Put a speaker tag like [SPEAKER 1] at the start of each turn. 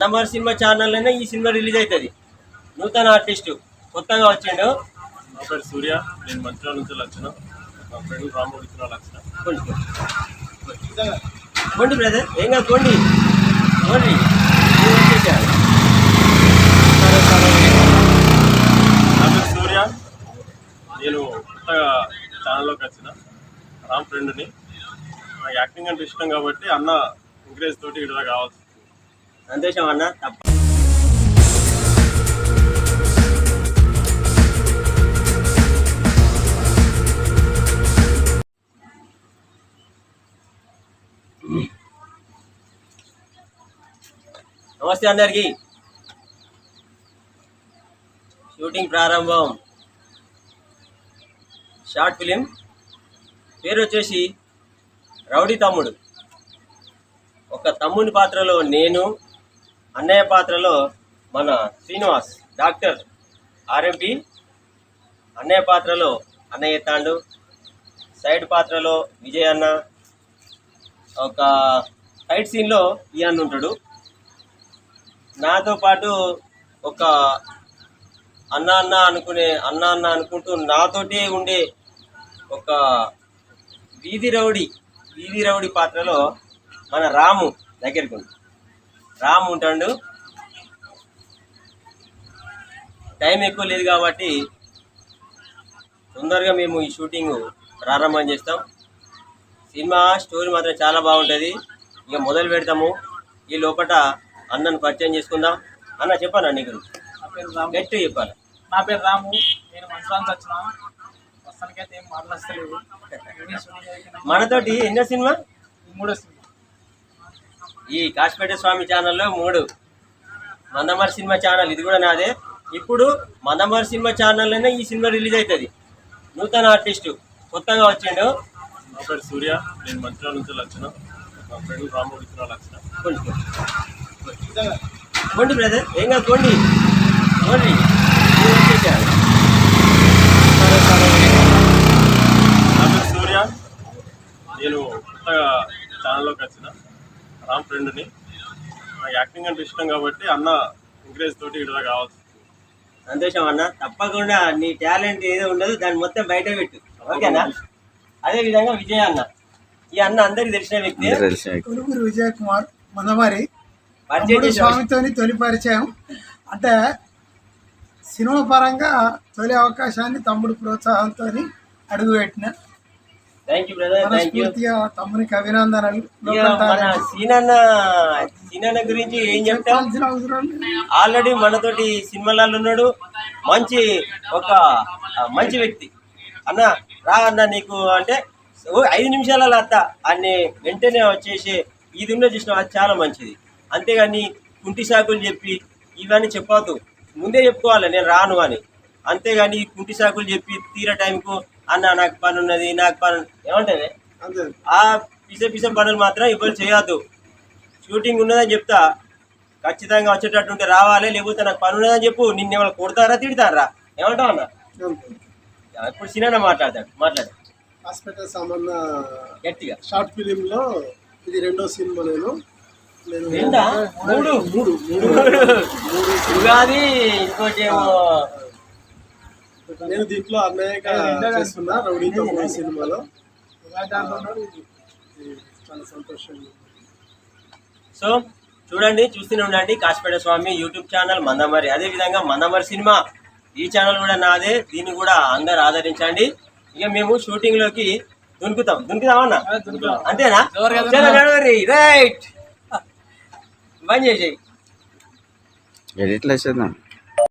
[SPEAKER 1] Number cinema ఛానల్లోనే ఈ cinema release అవుతుంది నూతన ఆర్టిస్టు కొత్తగా వచ్చిండు.
[SPEAKER 2] నా పేరు సూర్య నేను మంచిర్యాల నుంచి ఫ్రెండ్ రాముడు
[SPEAKER 1] పోండి బ్రదర్ ఏం కాదు.
[SPEAKER 2] నా పేరు సూర్య నేను కొత్తగా ఛానల్లోకి వచ్చిన. రామ్ ఫ్రెండ్ని. నాకు యాక్టింగ్ అంటే ఇష్టం కాబట్టి అన్న ఎంకరేజ్ తోటి ఇక్కడ కావాల్సి వచ్చింది.
[SPEAKER 1] సంతోషం అన్న తప్ప నమస్తే అందరికి. షూటింగ్ ప్రారంభం. Short film. పేరు వచ్చేసి రౌడీ తమ్ముడు. ఒక తమ్ముని పాత్రలో నేను అన్నయ్య పాత్రలో మన శ్రీనివాస్ డాక్టర్ ఆర్ఎంపి. అన్నయ్య పాత్రలో అన్నయ్య తాండు. సైడ్ పాత్రలో విజయ్ అన్న. ఒక ఫైట్ సీన్లో ఈ అన్న ఉంటాడు. నాతో పాటు ఒక అన్న అన్న అనుకునే అన్న అన్న అనుకుంటూ నాతోటే ఉండే ఒక వీధి రౌడీ వీధి రౌడీ పాత్రలో మన రాము దగ్గరికి ఉంది. రాము ఉంటాడు. టైం ఎక్కువ లేదు కాబట్టి తొందరగా మేము ఈ షూటింగ్ ప్రారంభం చేస్తాం. సినిమా స్టోరీ మాత్రం చాలా బాగుంటుంది. ఇక మొదలు పెడతాము. ఈ లోపల అన్నను పరిచయం చేసుకుందాం. అన్న చెప్పాను నీ గురించి
[SPEAKER 3] నా పేరు రాము.
[SPEAKER 1] గట్టి చెప్పాలి.
[SPEAKER 3] నా పేరు రాము. నేను మంచిరానికి వచ్చిన.
[SPEAKER 1] మనతోటి ఎన్నో సినిమా?
[SPEAKER 3] మూడో సినిమా.
[SPEAKER 1] ఈ కాశపేట స్వామి ఛానల్లో మూడు. మందమర్ సినిమా ఛానల్ ఇది కూడా నాదే. ఇప్పుడు మందమర్ సినిమా ఛానల్లోనే ఈ సినిమా రిలీజ్ అవుతుంది నూతన ఆర్టిస్టు కొత్తగా వచ్చిండు.
[SPEAKER 2] నా పేరు సూర్య నేను మంచిర్యాల నుంచి వచ్చిన. మా ఫ్రెండ్
[SPEAKER 1] కొంచెం పోండి బ్రదర్ ఏం కాదు.
[SPEAKER 2] నా పేరు సూర్య నేను కొత్తగా ఛానల్లోకి వచ్చిన. రామ్ ఫ్రెండ్ని. నాకు యాక్టింగ్ అంటే ఇష్టం కాబట్టి అన్న ఎంకరేజ్ తోటి ఇక్కడ కావాల్సి వచ్చింది.
[SPEAKER 1] సంతోషం అన్న. తప్పకుండా నీ టాలెంట్ ఏదో ఉండదు దాన్ని మొత్తం బయట పెట్టు. ఓకేనా? అదే విధంగా విజయ్ అన్న. ఈ అన్న అందరికి తెలిసిన వ్యక్తి.
[SPEAKER 4] కొలుగురు విజయ్ కుమార్
[SPEAKER 1] చేసే
[SPEAKER 4] స్వామితోని తొలి పరిచయం. అంటే సినిమా పరంగా తొలి అవకాశాన్ని తమ్ముడు ప్రోత్సాహంతో అడుగుపెట్టిన
[SPEAKER 1] thank you brother thank you
[SPEAKER 4] మనస్ఫూర్తిగా తమ్మునికి అభినందనలు
[SPEAKER 1] ఇక
[SPEAKER 4] లోకల్
[SPEAKER 1] మన
[SPEAKER 4] టాలెంట్.
[SPEAKER 1] సీనన్న సీనన్న గురించి ఏం చెప్తాం. ఆల్రెడీ మనతోటి సినిమాలలో ఉన్నాడు. మంచి ఒక మంచి వ్యక్తి. అన్న రా అన్న నీకు అంటే ఐదు నిమిషాలలో అత్త అన్ని వెంటనే వచ్చేసి ఇది ఉన్న చూసిన అది చాలా మంచిది. అంతేగాని కుంటి సాకులు చెప్పి ఇవన్నీ చెప్పవద్దు. ముందే చెప్పుకోవాలి నేను రాను అని. అంతేగాని కుంటి సాకులు చెప్పి తీర టైంకు అన్న నాకు పని ఉన్నది నాకు పని ఏమంటుంది? ఆ పిస పిస పనులు మాత్రం ఇవ్వరు చేయొద్దు. షూటింగ్ ఉన్నదని చెప్తా. ఖచ్చితంగా వచ్చేటట్టు ఉంటే రావాలి లేకపోతే నాకు పని ఉన్నదని చెప్పు. నిన్ను ఏమైనా కొడతారా తిడతారా? ఏమంటావు అన్న? ఇప్పుడు సినిమా మాట్లాడతాడు మాట్లాడు.
[SPEAKER 5] హాస్పిటల్ సంబంధ
[SPEAKER 1] గట్టిగా.
[SPEAKER 5] షార్ట్ ఫిలిం లో ఇది రెండో సినిమా నేను.
[SPEAKER 1] మూడు?
[SPEAKER 5] మూడు. మూడు.
[SPEAKER 1] ఉగాది ఇంకోటి ఏమో
[SPEAKER 5] నేను దీంట్లో అన్నయ్యగా చేస్తున్నా రౌడీతో మూడు సినిమాలో. చాలా సంతోషంగా ఉంది.
[SPEAKER 1] సో చూడండి చూస్తూనే ఉండండి కాశపేట స్వామి యూట్యూబ్ ఛానల్ మందమరి. అదే విధంగా మందమరి సినిమా ఈ ఛానల్ కూడా నాదే. దీన్ని కూడా అందరు ఆదరించండి. ఇక మేము షూటింగ్లోకి దునుకుతాం. దునుకుతామన్నా అంతేనా రైట్. బంద్ చేసేయి.
[SPEAKER 6] ఎడిట్లో చేద్దాం